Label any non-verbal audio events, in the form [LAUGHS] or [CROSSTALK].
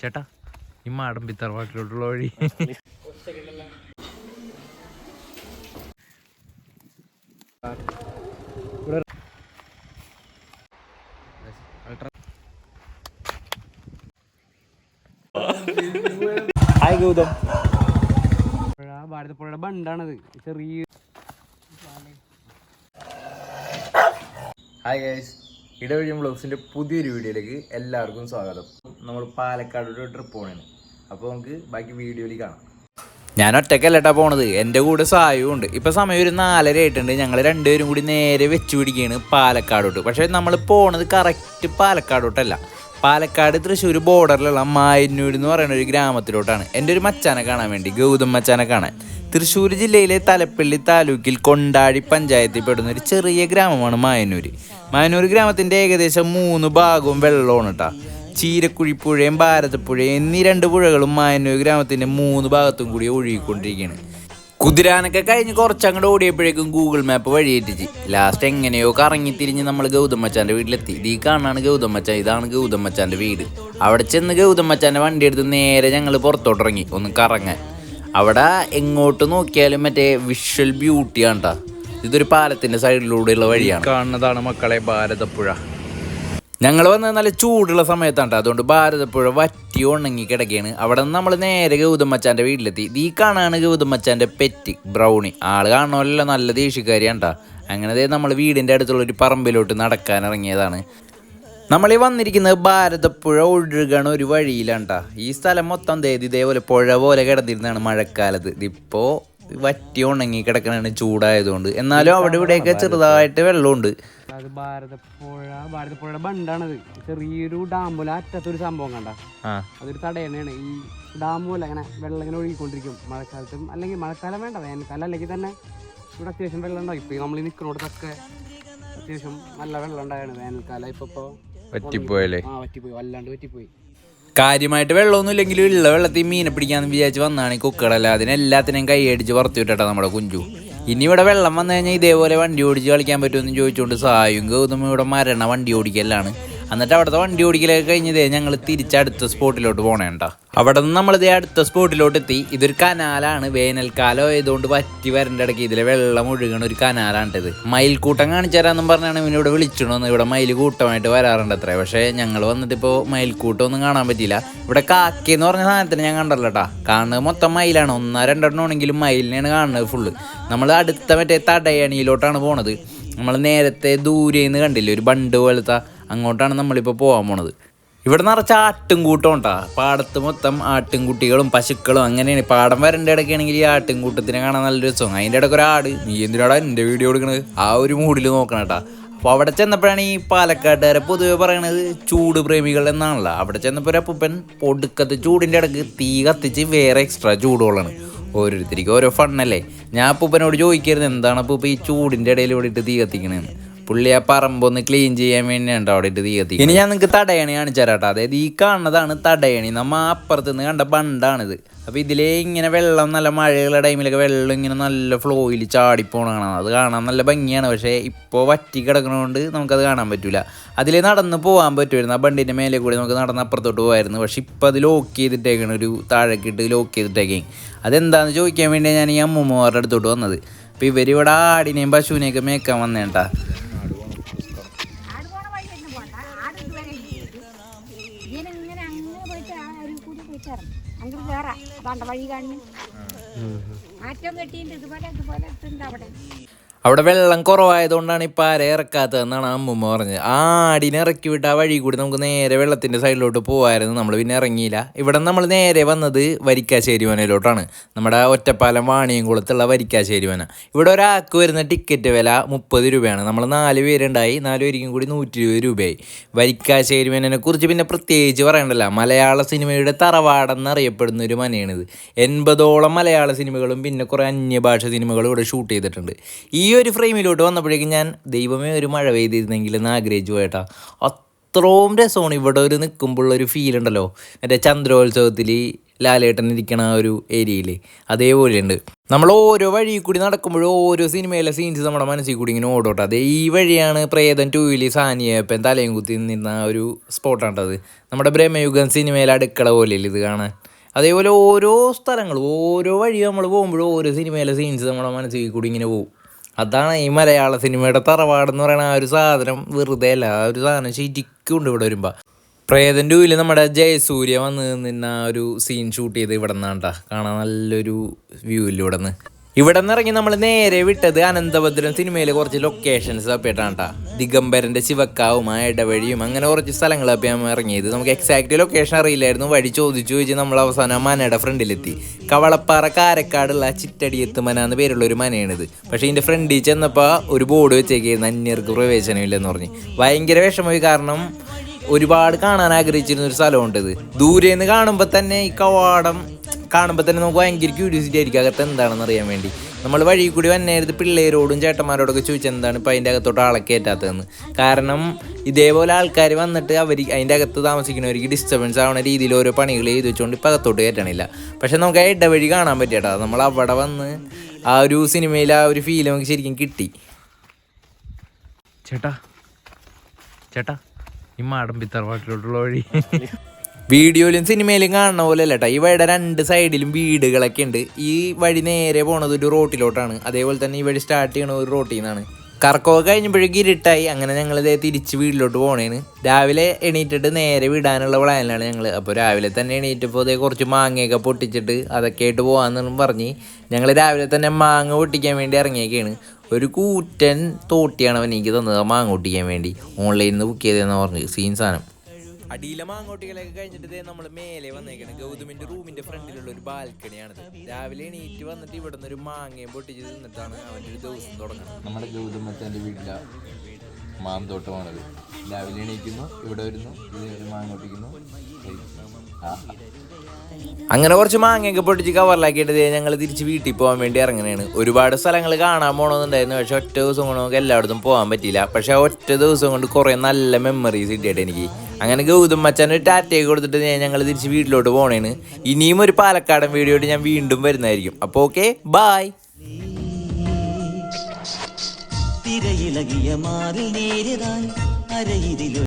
ചേട്ടാ ഈ മാടമ്പി തറവാട്ടിലോട്ടുള്ള വഴി. ഹായ് ഗൗതം. പുഴ ഭാരതപ്പുഴയുടെ ബണ്ടാണത്. ചെറിയ ഹായ് ഗൈസ് ഇടവഴി ബ്ലോഗ്സിന്റെ പുതിയൊരു വീഡിയോയിലേക്ക് എല്ലാവർക്കും സ്വാഗതം. നമ്മൾ പാലക്കാട് ഒരു ട്രിപ്പ് പോകണേ അപ്പോൾ നമുക്ക് ബാക്കി വീഡിയോയിൽ കാണാം. ഞാൻ ഒറ്റക്കല്ലട്ടാ പോണത്. എന്റെ കൂടെ സായും ഉണ്ട് ഇപ്പൊ സമയം ഒരു നാലര ആയിട്ടുണ്ട്. ഞങ്ങൾ രണ്ടുപേരും കൂടി നേരെ വെച്ച് പിടിക്കുകയാണ് പാലക്കാടോട്ട്. പക്ഷെ നമ്മൾ പോണത് കറക്റ്റ് പാലക്കാടോട്ടല്ല. പാലക്കാട് തൃശ്ശൂർ ബോർഡറിലുള്ള മായന്നൂർ എന്ന് പറയുന്ന ഒരു ഗ്രാമത്തിലോട്ടാണ്. എന്റെ ഒരു മച്ചാനെ കാണാൻ വേണ്ടി ഗൗതം മച്ചാനെ കാണാൻ. തൃശ്ശൂർ ജില്ലയിലെ തലപ്പള്ളി താലൂക്കിൽ കൊണ്ടാടി പഞ്ചായത്തിൽ പെടുന്ന ഒരു ചെറിയ ഗ്രാമമാണ് മായന്നൂർ മായന്നൂർ ഗ്രാമത്തിന്റെ ഏകദേശം മൂന്ന് ഭാഗവും വെള്ളമാണ് കേട്ടോ ചീരക്കുഴിപ്പുഴയും ഭാരതപ്പുഴയും എന്നീ രണ്ട് പുഴകളും മായന്നൂർ ഗ്രാമത്തിന്റെ മൂന്ന് ഭാഗത്തും കൂടി ഒഴുകിക്കൊണ്ടിരിക്കുകയാണ്. കുതിരാനൊക്കെ കഴിഞ്ഞ് കുറച്ചങ്ങോട്ട് ഓടിയപ്പോഴേക്കും ഗൂഗിൾ മാപ്പ് വഴിയേറ്റിച്ച് ലാസ്റ്റ് എങ്ങനെയോ കറങ്ങി തിരിഞ്ഞ് നമ്മൾ ഗൗതം വീട്ടിലെത്തി. ഇത് ഈ കാണാണ് ഗൗതം മച്ചാൻ ഇതാണ് ഗൗതം മച്ചാന്റെ വീട്. അവിടെ ചെന്ന് ഗൗതം മച്ചാന്റെ വണ്ടി എടുത്ത് നേരെ ഞങ്ങൾ പുറത്തോട്ടിറങ്ങി ഒന്ന് കറങ്ങാൻ. അവിടെ എങ്ങോട്ട് നോക്കിയാലും മറ്റേ വിഷ്വൽ ബ്യൂട്ടിയാണ് കേട്ടോ ഇതൊരു പാലത്തിന്റെ സൈഡിലൂടെയുള്ള വഴിയാണ്. കാണുന്നതാണ് മക്കളെ ഭാരതപ്പുഴ. ഞങ്ങൾ വന്നത് നല്ല ചൂടുള്ള സമയത്താണ്. അതുകൊണ്ട് ഭാരതപ്പുഴ വറ്റി ഉണങ്ങി കിടക്കുകയാണ് അവിടെ നിന്ന് നമ്മൾ നേരെ ഗൗതം മച്ചാന്റെ വീട്ടിലെത്തി ഈ കാണാണ് ഗൗതം മച്ചാന്റെ പെറ്റ് ബ്രൗണി ആൾ കാണുമല്ലോ നല്ല ദേഷ്യക്കാരിയാണ്. അങ്ങനെ നമ്മൾ വീടിന്റെ അടുത്തുള്ള ഒരു പറമ്പിലോട്ട് നടക്കാൻ ഇറങ്ങിയതാണ് നമ്മൾ ഈ വന്നിരിക്കുന്നത് ഭാരതപ്പുഴ ഒഴുകണ ഒരു വഴിയിലാണ്. ഈ സ്ഥലം മൊത്തം ഇത് ഇതേപോലെ പുഴ പോലെ കിടന്നിരുന്നാണ് മഴക്കാലത്ത് ഇതിപ്പോൾ വറ്റി ഉണങ്ങി കിടക്കണാണ് ചൂടായതുകൊണ്ട്. എന്നാലും അവിടെ ഇവിടെയൊക്കെ ചെറുതായിട്ട് വെള്ളമുണ്ട്. അത് ഭാരതപ്പുഴ ഭാരതപ്പുഴയുടെ ബണ്ടാണത്. ചെറിയൊരു ഡാം പോലെ അറ്റത്തൊരു സംഭവം കണ്ട? ആ. അതൊരു തടയണയാണ് ഈ ഡാം പോലെ അങ്ങനെ വെള്ളം ഇങ്ങനെ ഒഴുകിക്കൊണ്ടിരിക്കും. മഴക്കാലത്തും അല്ലെങ്കിൽ മഴക്കാലം വേണ്ട വേനൽക്കാലം അല്ലെങ്കിൽ തന്നെ ഇവിടെ അത്യാവശ്യം വെള്ളം ഉണ്ടാവും. ഇപ്പൊ നമ്മൾ ഈ നിൽക്കുന്നിടത്തൊക്കെ അത്യാവശ്യം നല്ല വെള്ളം ഉണ്ടായാണ് വേനൽക്കാലം. ഇപ്പൊ പറ്റിപ്പോയല്ലേ ആ പറ്റിപ്പോയി വല്ലാണ്ട് പറ്റിപ്പോയി കാര്യമായിട്ട് വെള്ളമൊന്നും ഇല്ലെങ്കിലും ഉള്ള വെള്ളത്തിൽ മീനെ പിടിക്കാന്ന് വിചാരിച്ച് വന്നാണ് ഈ കുക്കടല്ല അതിനെല്ലാത്തിനെയും കൈയടിച്ച് പുറത്തു നമ്മുടെ കുഞ്ചു. ഇനി ഇവിടെ വെള്ളം വന്നു കഴിഞ്ഞാൽ ഇതേപോലെ വണ്ടി ഓടിച്ച് കളിക്കാൻ പറ്റുമെന്ന് ചോദിച്ചുകൊണ്ട് സായും ഗൗതം ഇവിടെ മരണ വണ്ടി ഓടിക്കലാണ്. എന്നിട്ട് അവിടുത്തെ വണ്ടി ഓടിക്കലൊക്കെ കഴിഞ്ഞതേ ഞങ്ങൾ തിരിച്ചടുത്ത സ്പോട്ടിലോട്ട് പോണേണ്ട അവിടെ നിന്ന് നമ്മൾ ഇതേ അടുത്ത സ്പോട്ടിലോട്ട് എത്തി ഇതൊരു കനാലാണ്. വേനൽക്കാലം ആയതുകൊണ്ട് വറ്റി വരേണ്ട ഇടയ്ക്ക് ഇതിലെ വെള്ളം ഒഴുകണ ഒരു കനാലാണിത് മയിൽക്കൂട്ടം കാണിച്ചു തരാമെന്നും പറഞ്ഞാണ് ഇവനിവിടെ വിളിച്ചിടണമെന്ന് ഇവിടെ മയിൽ കൂട്ടമായിട്ട് വരാറുണ്ട് അത്രേ പക്ഷേ ഞങ്ങൾ വന്നിട്ടിപ്പോൾ മയിൽക്കൂട്ടം ഒന്നും കാണാൻ പറ്റിയില്ല. ഇവിടെ കാക്കി എന്ന് പറഞ്ഞ സാധനത്തിന് ഞാൻ കണ്ടല്ലോ കേട്ടാ കാണുന്നത് മൊത്തം മയിലാണ്. ഒന്നോ രണ്ടെണ്ണം ആണെങ്കിലും മയിലിനെയാണ് കാണുന്നത് ഫുള്ള് നമ്മൾ അടുത്ത മറ്റേ തടയണിയിലോട്ടാണ് പോണത്. നമ്മൾ നേരത്തെ ദൂരെ നിന്ന് കണ്ടില്ലേ? ഒരു ബണ്ട് പോലത്തെ അങ്ങോട്ടാണ് നമ്മളിപ്പോൾ പോകാൻ പോണത്. ഇവിടെ നിറച്ച ആട്ടുംകൂട്ടം ഉണ്ടാ? പാടത്ത് മൊത്തം ആട്ടിൻകുട്ടികളും പശുക്കളും അങ്ങനെയാണ്. പാടം വരേണ്ട ഇടയ്ക്കാണെങ്കിൽ ഈ ആട്ടിൻകൂട്ടത്തിനെ കാണാൻ നല്ല രസം അതിന്റെ ഇടയ്ക്ക് ഒരാട് നീ എന്തിനാടാ എന്റെ വീഡിയോ എടുക്കണത്? ആ ഒരു മൂഡിൽ നോക്കണം കേട്ടാ. അപ്പോൾ അവിടെ ചെന്നപ്പോഴാണ് ഈ പാലക്കാട്ടുകാരെ പൊതുവെ പറയണത് ചൂട് പ്രേമികൾ എന്നാണല്ലോ. അവിടെ ചെന്നപ്പോൾ ഒരു അപ്പൂപ്പൻ പൊടുക്കത്ത് ചൂടിന്റെ ഇടയ്ക്ക് തീ കത്തിച്ച് വേറെ എക്സ്ട്രാ ചൂടുകളാണ് ഓരോരുത്തർക്ക് ഓരോ ഫണ്ണല്ലേ ഞാൻ അപ്പൂപ്പനോട് ചോദിക്കരുത് എന്താണ് അപ്പൂപ്പ ഈ ചൂടിന്റെ ഇടയിൽ ഇവിടെ ഇട്ട് തീ കത്തിക്കണേന്ന്? പുള്ളി ആ പറമ്പൊന്ന് ക്ലീൻ ചെയ്യാൻ വേണ്ടിയാണ് അവിടെ ഇട്ട് തീ കത്തിക്കുന്നത് ഇനി ഞാൻ നിങ്ങൾക്ക് തടയണി കാണിച്ചു തരാട്ടോ അതായത് ഈ കാണുന്നതാണ് തടയണി. നമ്മ അപ്പുറത്ത് നിന്ന് കണ്ട ബണ്ടാണിത്. അപ്പോൾ ഇതിലേ ഇങ്ങനെ വെള്ളം നല്ല മഴയുള്ള ടൈമിലൊക്കെ വെള്ളം ഇങ്ങനെ നല്ല ഫ്ലോയിൽ ചാടിപ്പോണ കാണാം. അത് കാണാൻ നല്ല ഭംഗിയാണ്. പക്ഷേ ഇപ്പോൾ വറ്റി കിടക്കണതുകൊണ്ട് നമുക്കത് കാണാൻ പറ്റില്ല അതിൽ നടന്ന് പോകാൻ പറ്റുമായിരുന്നു. ആ ബണ്ടിന്റെ മേലെ കൂടി നമുക്ക് നടന്ന് അപ്പുറത്തോട്ട് പോകായിരുന്നു പക്ഷേ ഇപ്പോൾ അത് ലോക്ക് ചെയ്തിട്ടേക്കാണ്. ഒരു താഴേക്കിട്ട് ലോക്ക് ചെയ്തിട്ടേക്കേ അതെന്താണെന്ന് ചോദിക്കാൻ വേണ്ടി ഞാൻ ഈ അമ്മൂമ്മമാരുടെ അടുത്തോട്ട് വന്നത്. അപ്പോൾ ഇവർ ഇവരിവിടെ ആടിനെയും പശുവിനെയൊക്കെ മേക്കാൻ വന്നേട്ടാ. പോയിട്ടായിരുന്നു അങ്ങോട്ട് കയറാം വഴി കാണുന്നു മാറ്റം കെട്ടിയിട്ട് ഇതുപോലെ ഇതുപോലെ ഇട്ടുണ്ട് അവിടെ. അവിടെ വെള്ളം കുറവായതുകൊണ്ടാണ് ഇപ്പം ആരെ ഇറക്കാത്തതെന്നാണ് അമ്മൂമ്മ പറഞ്ഞത്. ആ ആടിനെ ഇറക്കി വിട്ട് ആ വഴി കൂടി നമുക്ക് നേരെ വെള്ളത്തിന്റെ സൈഡിലോട്ട് പോകാമായിരുന്നു നമ്മൾ പിന്നെ ഇറങ്ങിയില്ല. ഇവിടെ നമ്മൾ നേരെ വന്നത് വരിക്കാശ്ശേരി വനയിലോട്ടാണ്. നമ്മുടെ ഒറ്റപ്പാലം വാണിയംകുളത്തുള്ള വരിക്കാശ്ശേരി വന. ഇവിടെ ഒരാൾക്ക് വരുന്ന ടിക്കറ്റ് വില മുപ്പത് രൂപയാണ്. നമ്മൾ നാല് പേരുണ്ടായി. നാല് പേർക്കും കൂടി നൂറ്റി ഇരുപത് രൂപയായി. വരിക്കാശ്ശേരി വനനെ കുറിച്ച് പിന്നെ പ്രത്യേകിച്ച് പറയണ്ടല്ല. മലയാള സിനിമയുടെ തറവാടെന്നറിയപ്പെടുന്ന ഒരു മനയാണിത് എൺപതോളം മലയാള സിനിമകളും പിന്നെ കുറേ അന്യഭാഷ സിനിമകളും ഇവിടെ ഷൂട്ട് ചെയ്തിട്ടുണ്ട്. ഈ ഒരു ഫ്രെയിമിലോട്ട് വന്നപ്പോഴേക്കും ഞാൻ ദൈവമേ ഒരു മഴ പെയ്തിരുന്നെങ്കിൽ എന്ന് ആഗ്രഹിച്ചു പോയേട്ടാ. അത്രയും രസമാണ് ഇവിടെ ഒരു നിൽക്കുമ്പോഴുള്ള ഒരു ഫീൽ ഉണ്ടല്ലോ. മറ്റേ ചന്ദ്രോത്സവത്തിൽ ലാലേട്ടൻ ഇരിക്കണ ആ ഒരു ഏരിയയിൽ അതേപോലെയുണ്ട്. നമ്മൾ ഓരോ വഴി കൂടി നടക്കുമ്പോഴും ഓരോ സിനിമയിലെ സീൻസ് നമ്മുടെ മനസ്സിൽ കൂടി ഇങ്ങനെ ഓടോട്ടെ. അതേ ഈ വഴിയാണ് പ്രേതൻ ടൂവിൽ സാനിയപ്പൻ തലയും കുത്തി നിന്ന ആ ഒരു സ്പോട്ടാണത് നമ്മുടെ ബ്രഹ്മയുഗം സിനിമയിലെ അടുക്കള പോലെയല്ലേ ഇത് കാണാൻ. അതേപോലെ ഓരോ സ്ഥലങ്ങളും ഓരോ വഴി നമ്മൾ പോകുമ്പോഴും ഓരോ സിനിമയിലെ സീൻസ് നമ്മുടെ മനസ്സിൽ കൂടി ഇങ്ങനെ പോകും അതാണ് ഈ മലയാള സിനിമയുടെ തറവാടെന്ന് പറയുന്ന ആ ഒരു സാധനം വെറുതെ അല്ല ആ ഒരു സാധനം ശരിക്കും ഉണ്ട് ഇവിടെ വരുമ്പോൾ പ്രേതന്റെ ടൂവിൽ നമ്മുടെ ജയസൂര്യ വന്ന് നിന്ന ആ ഒരു സീൻ ഷൂട്ട് ചെയ്ത് ഇവിടെ നിന്നാണ്ടാ കാണാൻ നല്ലൊരു വ്യൂ ഇല്ല ഇവിടെ നിന്ന് ഇവിടെ നിന്ന് ഇറങ്ങി നമ്മൾ നേരെ വിട്ടത് അനന്തഭദ്രം സിനിമയിലെ കുറച്ച് ലൊക്കേഷൻസ് തപ്പിയിട്ടാണ് ദിഗംബരന്റെ ശിവക്കാവും ആ ഇടവഴിയും അങ്ങനെ കുറച്ച് സ്ഥലങ്ങളൊക്കെ ഞാൻ ഇറങ്ങിയത്. നമുക്ക് എക്സാക്ട് ലൊക്കേഷൻ അറിയില്ലായിരുന്നു. വഴി ചോദിച്ചു ചോദിച്ച് നമ്മൾ അവസാനം മനയുടെ ഫ്രണ്ടിലെത്തി. കവളപ്പാറ കാരക്കാടുള്ള ചിറ്റടിയെത്ത് മന എന്ന് പേരുള്ള ഒരു മനയാണിത്. പക്ഷേ ഇതിന്റെ ഫ്രണ്ടിൽ ചെന്നപ്പോൾ ഒരു ബോർഡ് വെച്ചേക്കായിരുന്നു അന്യർക്ക് പ്രവേശനമില്ലെന്ന് പറഞ്ഞ്. ഭയങ്കര വിഷമമായി കാരണം ഒരുപാട് കാണാൻ ആഗ്രഹിച്ചിരുന്ന ഒരു സ്ഥലമുണ്ട് ഇത്. ദൂരെ നിന്ന് കാണുമ്പോൾ തന്നെ ഈ കവാടം കാണുമ്പോൾ തന്നെ നമുക്ക് ഭയങ്കര ക്യൂരിയോസിറ്റി ആയിരിക്കും അകത്ത് എന്താണെന്ന് അറിയാൻ വേണ്ടി. നമ്മൾ വഴി കൂടി വന്നേരത്ത് പിള്ളേരോടും ചേട്ടന്മാരോടൊക്കെ ചോദിച്ചാൽ എന്താണ് ഇപ്പോൾ അതിന്റെ അകത്തോട്ട് ആളെ കയറ്റാത്തതെന്ന് കാരണം ഇതേപോലെ ആൾക്കാർ വന്നിട്ട് അവർ അതിന്റെ അകത്ത് താമസിക്കുന്നവർക്ക് ഡിസ്റ്റർബൻസ് ആവുന്ന രീതിയിൽ ഓരോ പണികൾ ചെയ്ത് വെച്ചുകൊണ്ട് ഇപ്പോൾ അകത്തോട്ട് കയറ്റണില്ല പക്ഷേ നമുക്ക് ആ ഇടവഴി കാണാൻ പറ്റിയട്ടാ. നമ്മൾ അവിടെ വന്ന് ആ ഒരു സിനിമയിൽ ആ ഒരു ഫീൽ നമുക്ക് ശരിക്കും കിട്ടി. ചേട്ടാ ചേട്ടാ ഈ മാടം പിത്തറ പാട്ടിലോട്ടുള്ള വഴി. [LAUGHS] വീഡിയോയിലും സിനിമയിലും കാണുന്ന പോലെ അല്ല കേട്ടോ ഈ വഴിയുടെ രണ്ട് സൈഡിലും വീടുകളൊക്കെ ഉണ്ട്. ഈ വഴി നേരെ പോണത് ഒരു റോട്ടിലോട്ടാണ്. അതേപോലെ തന്നെ ഈ വഴി സ്റ്റാർട്ട് ചെയ്യണ ഒരു റോട്ടിൽ നിന്നാണ്. കറക്കോ കഴിഞ്ഞപ്പോഴേക്കും ഇരുട്ടായി. അങ്ങനെ ഞങ്ങൾ ഇതേ തിരിച്ച് വീട്ടിലോട്ട് പോണേന് രാവിലെ എണീറ്റിട്ട് നേരെ വിടാനുള്ള പ്ലാനിലാണ് ഞങ്ങൾ അപ്പോൾ രാവിലെ തന്നെ എണീറ്റപ്പോൾ അതേ കുറച്ച് മാങ്ങയൊക്കെ പൊട്ടിച്ചിട്ട് അതൊക്കെ ആയിട്ട് പോകാമെന്നും പറഞ്ഞ് ഞങ്ങൾ രാവിലെ തന്നെ മാങ്ങ പൊട്ടിക്കാൻ വേണ്ടി ഇറങ്ങിയൊക്കെയാണ് ഒരു കൂറ്റൻ തോട്ടിയാണ് അവൻ എനിക്ക് തന്നത് മാങ്ങ പൊട്ടിക്കാൻ വേണ്ടി. ഓൺലൈനിൽ നിന്ന് ബുക്ക് ചെയ്തതെന്ന് പറഞ്ഞു സീൻ സാധനം അടിയിലെ മാങ്ങോട്ടികളൊക്കെ കഴിഞ്ഞിട്ട് നമ്മൾ മേലെ വന്നേക്കണം. ഗൗതമിന്റെ റൂമിന്റെ ഫ്രണ്ടിലുള്ള ഒരു ബാൽക്കണിയാണിത്. രാവിലെ എണീറ്റ് വന്നിട്ട് ഇവിടെ നിന്ന് ഒരു മാങ്ങയും പൊട്ടിച്ച് തിന്നിട്ടാണ് അവന്റെ ഒരു ദിവസം തുടങ്ങുന്നത് നമ്മുടെ ഗൗതമത്തിന്റെ വീട്ടിലാണ് മാന്തോട്ടമാണത് രാവിലെ എണീക്കുന്നു ഇവിടെ വരുന്നു മാങ്ങ പൊട്ടിക്കുന്നു. അങ്ങനെ കുറച്ച് മാങ്ങയൊക്കെ പൊട്ടിച്ച് കവറിലാക്കിയിട്ട് ഞങ്ങൾ തിരിച്ച് വീട്ടിൽ പോകാൻ വേണ്ടി ഇറങ്ങുന്നതാണ്. ഒരുപാട് സ്ഥലങ്ങൾ കാണാൻ പോകണമെന്നുണ്ടായിരുന്നു പക്ഷെ ഒറ്റ ദിവസം കൊണ്ട് നമുക്ക് എല്ലായിടത്തും പോകാൻ പറ്റിയില്ല. പക്ഷെ ആ ഒറ്റ ദിവസം കൊണ്ട് കുറേ നല്ല മെമ്മറീസ് കിട്ടിയിട്ട് എനിക്ക്. അങ്ങനെ ഗൗതം മച്ചാൻ ഒരു ടാറ്റയൊക്കെ കൊടുത്തിട്ട് ഞാൻ ഞങ്ങൾ തിരിച്ച് വീട്ടിലോട്ട് പോണേണ്. ഇനിയും ഒരു പാലക്കാടൻ വീഡിയോ ഞാൻ വീണ്ടും വരുന്നതായിരിക്കും. അപ്പോൾ ഓക്കെ ബായ് തിരയിലകിയ മാറിൽ നേരിടാൻ അരയിതിലൊരു